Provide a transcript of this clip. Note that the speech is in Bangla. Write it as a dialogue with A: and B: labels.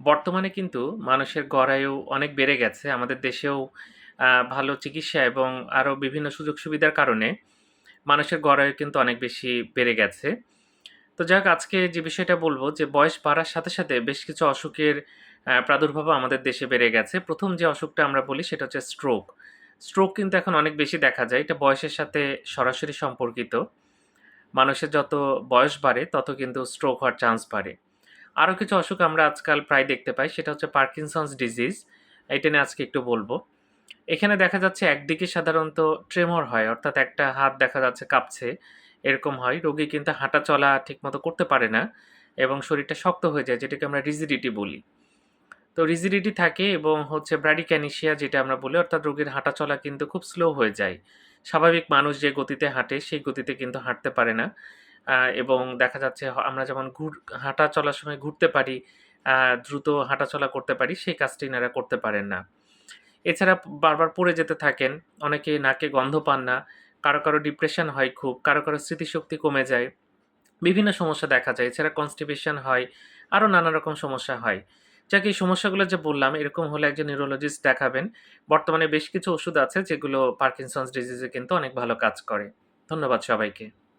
A: বর্তমানে কিন্তু মানুষের গড়ায়ু অনেক বেড়ে গেছে। আমাদের দেশেও ভালো চিকিৎসা এবং আরও বিভিন্ন সুযোগ সুবিধার কারণে মানুষের গড়ায়ু কিন্তু অনেক বেশি বেড়ে গেছে। তো যাক আজকে যে বিষয়টা বলব যে বয়স বাড়ার সাথে, সাথে বেশ কিছু অসুখের প্রাদুর্ভাব আমাদের দেশে বেড়ে গেছে। প্রথম যে অসুখটা আমরা বলি সেটা হচ্ছে স্ট্রোক। স্ট্রোক কিন্তু এখন অনেক বেশি দেখা যায়। এটা বয়সের সাথে সরাসরি সম্পর্কিত। মানুষের যত বয়স বাড়ে তত কিন্তু স্ট্রোক হওয়ার চান্স বাড়ে। আরও কিছু অসুখ আমরা আজকাল প্রায় দেখতে পাই সেটা হচ্ছে পার্কিনসনস ডিজিজ। এটা নিয়ে আজকে একটু বলব এখানে দেখা যাচ্ছে একদিকে সাধারণত ট্রেমর হয় অর্থাৎ একটা হাত দেখা যাচ্ছে কাঁপছে, এরকম হয়। রোগী কিন্তু হাঁটা চলা ঠিকমতো করতে পারে না এবং শরীরটা শক্ত হয়ে যায় যেটাকে আমরা রিজিডিটি বলি। তো রিজিডিটি থাকে এবং হচ্ছে ব্র্যাডিক্যানেসিয়া যেটা আমরা বলি অর্থাৎ রোগীর হাঁটা চলা কিন্তু খুব স্লো হয়ে যায়। স্বাভাবিক মানুষ যে গতিতে হাঁটে সেই গতিতে কিন্তু হাঁটতে পারে না। এবং দেখা যাচ্ছে আমরা যেমন ঘুর হাঁটা চলার সময় ঘুরতে পারি, দ্রুত হাঁটাচলা করতে পারি সেই কাজটি এনারা করতে পারেন না। এছাড়া বারবার পড়ে যেতে থাকেন। অনেকে নাকে গন্ধ পান না। কারও, কারও ডিপ্রেশন হয় খুব। কারও, কারও স্মৃতিশক্তি কমে যায়। বিভিন্ন সমস্যা দেখা যায়। এছাড়া কনস্টিপেশন হয়। আরও নানা রকম সমস্যা হয়। যাকে এই সমস্যাগুলো যে বললাম এরকম হলে একজন নিউরোলজিস্ট দেখাবেন। বর্তমানে বেশ কিছু ওষুধ আছে যেগুলো পার্কিনসনস ডিজিজে কিন্তু অনেক ভালো কাজ করে। ধন্যবাদ সবাইকে।